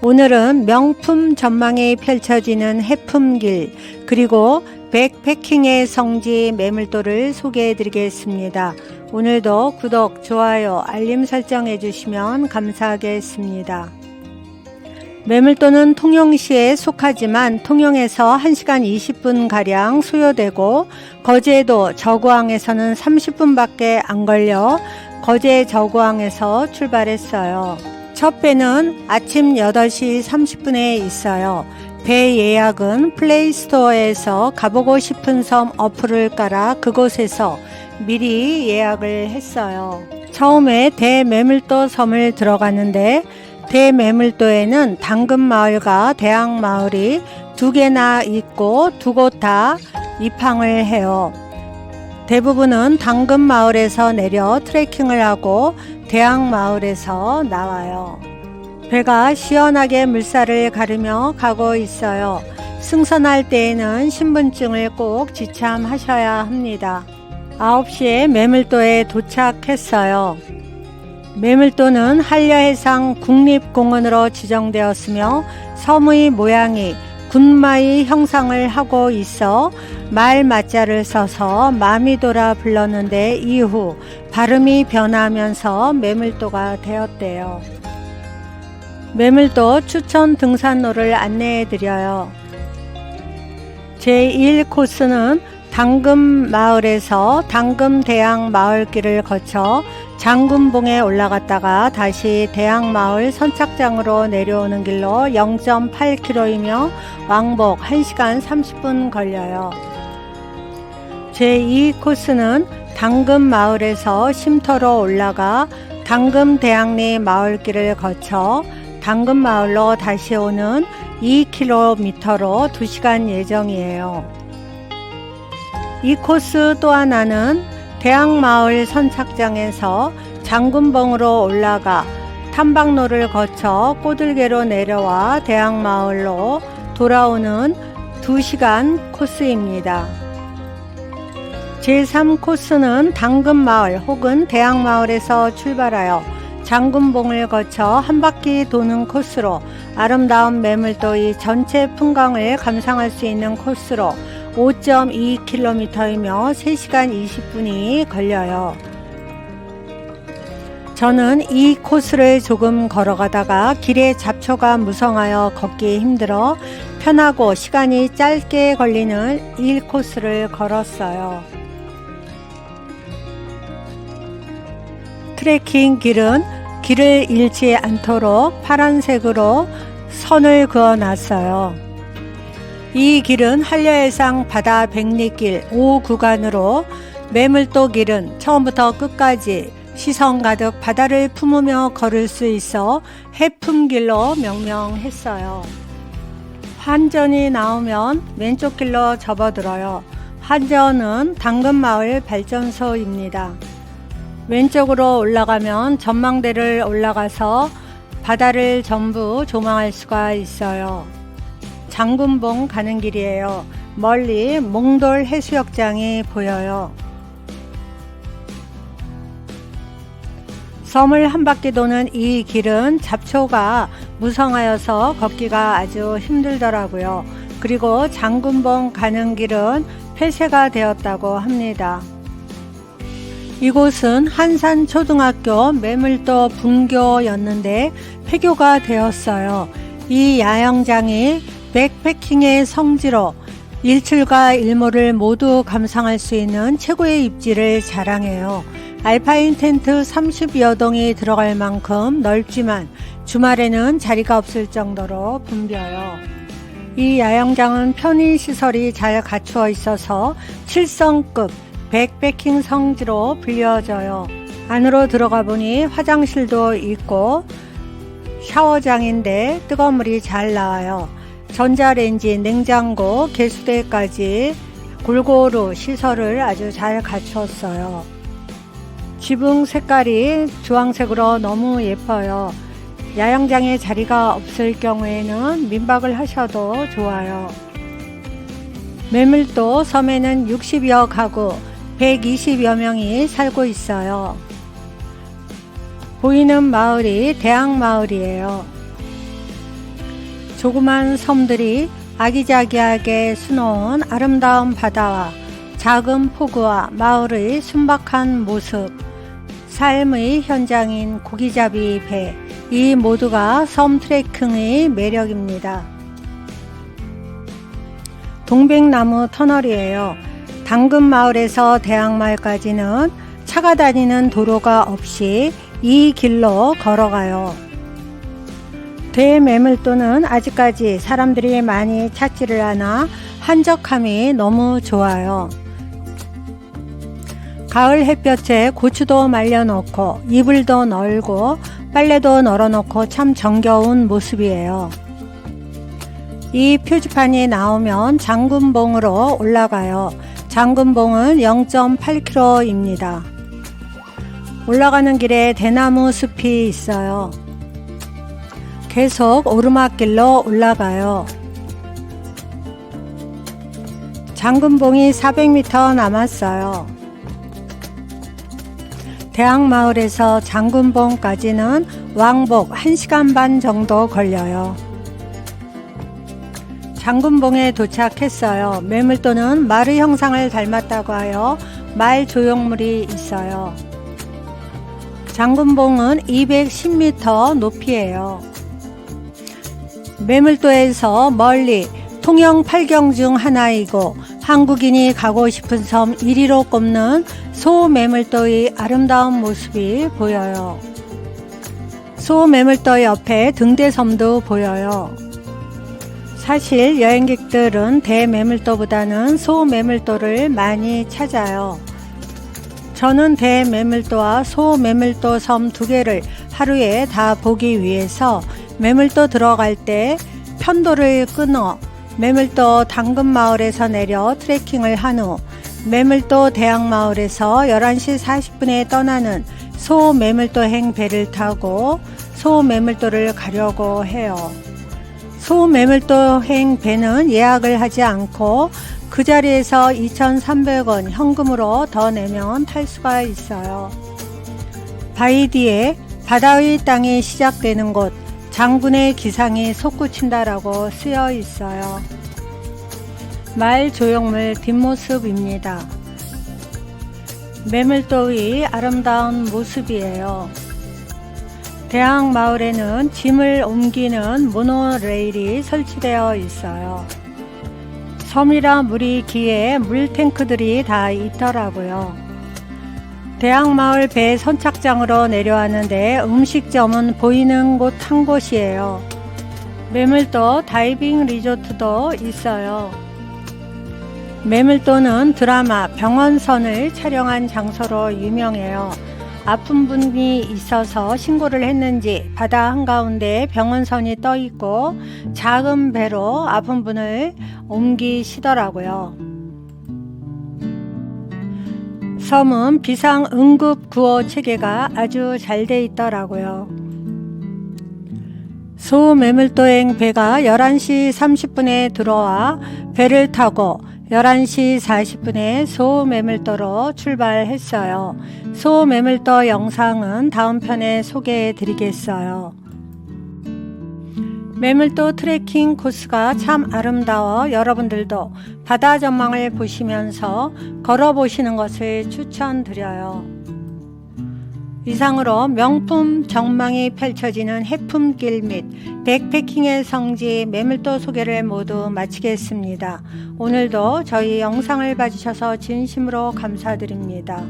오늘은 명품 전망이 펼쳐지는 해품길 그리고 백패킹의 성지 매물도를 소개해 드리겠습니다. 오늘도 구독, 좋아요, 알림 설정해 주시면 감사하겠습니다. 매물도는 통영시에 속하지만 통영에서 1시간 20분가량 소요되고 거제도 저구항에서는 30분밖에 안 걸려 거제 저구항에서 출발했어요. 첫 배는 아침 8시 30분에 있어요. 배 예약은 플레이스토어에서 가보고 싶은 섬 어플을 깔아 그곳에서 미리 예약을 했어요. 처음에 대매물도 섬을 들어갔는데 대매물도에는 당근마을과 대학마을이 두 개나 있고 두 곳 다 입항을 해요. 대부분은 당근 마을에서 내려 트레킹을 하고 대학 마을에서 나와요. 배가 시원하게 물살을 가르며 가고 있어요. 승선할 때에는 신분증을 꼭 지참하셔야 합니다. 9시에 매물도에 도착했어요. 매물도는 한려해상 국립공원으로 지정되었으며 섬의 모양이 군마의 형상을 하고 있어 말 맞자를 써서 마미도라 불렀는데 이후 발음이 변하면서 매물도가 되었대요. 매물도 추천 등산로를 안내해 드려요. 제1코스는 당금 마을에서 당금 대양 마을길을 거쳐 장군봉에 올라갔다가 다시 대양 마을 선착장으로 내려오는 길로 0.8km이며 왕복 1시간 30분 걸려요. 제2 코스는 당금 마을에서 쉼터로 올라가 당금 대양리 마을길을 거쳐 당금 마을로 다시 오는 2km로 2시간 예정이에요. 이 코스 또 하나는 대학마을 선착장에서 장군봉으로 올라가 탐방로를 거쳐 꼬들개로 내려와 대학마을로 돌아오는 2시간 코스입니다. 제3코스는 당근마을 혹은 대학마을에서 출발하여 장군봉을 거쳐 한 바퀴 도는 코스로 아름다운 매물도의 전체 풍광을 감상할 수 있는 코스로 5.2km이며 3시간 20분이 걸려요. 저는 이 코스를 조금 걸어가다가 길에 잡초가 무성하여 걷기 힘들어 편하고 시간이 짧게 걸리는 1코스를 걸었어요. 트레킹 길은 길을 잃지 않도록 파란색으로 선을 그어 놨어요. 이 길은 한려해상 바다 백리길 5구간으로 매물도 길은 처음부터 끝까지 시선 가득 바다를 품으며 걸을 수 있어 해품길로 명명했어요. 환전이 나오면 왼쪽 길로 접어들어요. 환전은 당근마을 발전소입니다. 왼쪽으로 올라가면 전망대를 올라가서 바다를 전부 조망할 수가 있어요. 장군봉 가는 길이에요. 멀리 몽돌 해수욕장이 보여요. 섬을 한 바퀴 도는 이 길은 잡초가 무성하여서 걷기가 아주 힘들더라고요. 그리고 장군봉 가는 길은 폐쇄가 되었다고 합니다. 이곳은 한산초등학교 매물도 분교였는데 폐교가 되었어요. 이 야영장이 백패킹의 성지로 일출과 일몰을 모두 감상할 수 있는 최고의 입지를 자랑해요. 알파인 텐트 30여 동이 들어갈 만큼 넓지만 주말에는 자리가 없을 정도로 붐벼요. 이 야영장은 편의 시설이 잘 갖추어 있어서 7성급 백패킹 성지로 불려져요. 안으로 들어가 보니 화장실도 있고 샤워장인데 뜨거운 물이 잘 나와요. 전자레인지, 냉장고, 개수대까지 골고루 시설을 아주 잘 갖추었어요. 지붕 색깔이 주황색으로 너무 예뻐요. 야영장에 자리가 없을 경우에는 민박을 하셔도 좋아요. 매물도 섬에는 60여 가구, 120여 명이 살고 있어요. 보이는 마을이 대학마을이에요. 조그만 섬들이 아기자기하게 수놓은 아름다운 바다와 작은 포구와 마을의 순박한 모습, 삶의 현장인 고기잡이 배, 이 모두가 섬 트레킹의 매력입니다. 동백나무 터널이에요. 당근 마을에서 대학마을까지는 차가 다니는 도로가 없이 이 길로 걸어가요. 대매물도는 아직까지 사람들이 많이 찾지를 않아 한적함이 너무 좋아요. 가을 햇볕에 고추도 말려놓고 이불도 널고 빨래도 널어놓고 참 정겨운 모습이에요. 이 표지판이 나오면 장군봉으로 올라가요. 장군봉은 0.8km입니다. 올라가는 길에 대나무 숲이 있어요. 계속 오르막길로 올라가요. 장군봉이 400m 남았어요. 대학마을에서 장군봉까지는 왕복 1시간 반 정도 걸려요. 장군봉에 도착했어요. 매물도는 말의 형상을 닮았다고 하여 말 조형물이 있어요. 장군봉은 210m 높이에요. 매물도에서 멀리 통영 8경 중 하나이고 한국인이 가고 싶은 섬 1위로 꼽는 소매물도의 아름다운 모습이 보여요. 소매물도 옆에 등대섬도 보여요. 사실 여행객들은 대매물도보다는 소매물도를 많이 찾아요. 저는 대매물도와 소매물도 섬 두 개를 하루에 다 보기 위해서 매물도 들어갈 때 편도를 끊어 매물도 당근마을에서 내려 트레킹을 한 후 매물도 대학마을에서 11시 40분에 떠나는 소매물도행 배를 타고 소매물도를 가려고 해요. 소매물도행 배는 예약을 하지 않고 그 자리에서 2,300원 현금으로 더 내면 탈 수가 있어요. 바위 뒤에 바다의 땅이 시작되는 곳 장군의 기상이 솟구친다라고 쓰여 있어요. 말 조형물 뒷모습입니다. 매물도의 아름다운 모습이에요. 대학 마을에는 짐을 옮기는 모노레일이 설치되어 있어요. 섬이라 물이 기에 물탱크들이 다 있더라고요. 대학마을 배 선착장으로 내려왔는데 음식점은 보이는 곳 한 곳이에요. 매물도 다이빙 리조트도 있어요. 매물도는 드라마 병원선을 촬영한 장소로 유명해요. 아픈 분이 있어서 신고를 했는지 바다 한가운데 병원선이 떠 있고 작은 배로 아픈 분을 옮기시더라고요. 섬은 비상 응급 구호 체계가 아주 잘 돼 있더라고요. 소 매물도행 배가 11시 30분에 들어와 배를 타고 11시 40분에 소 매물도로 출발했어요. 소 매물도 영상은 다음 편에 소개해 드리겠어요. 매물도 트레킹 코스가 참 아름다워 여러분들도 바다 전망을 보시면서 걸어보시는 것을 추천드려요. 이상으로 명품 전망이 펼쳐지는 해품길 및 백패킹의 성지 매물도 소개를 모두 마치겠습니다. 오늘도 저희 영상을 봐주셔서 진심으로 감사드립니다.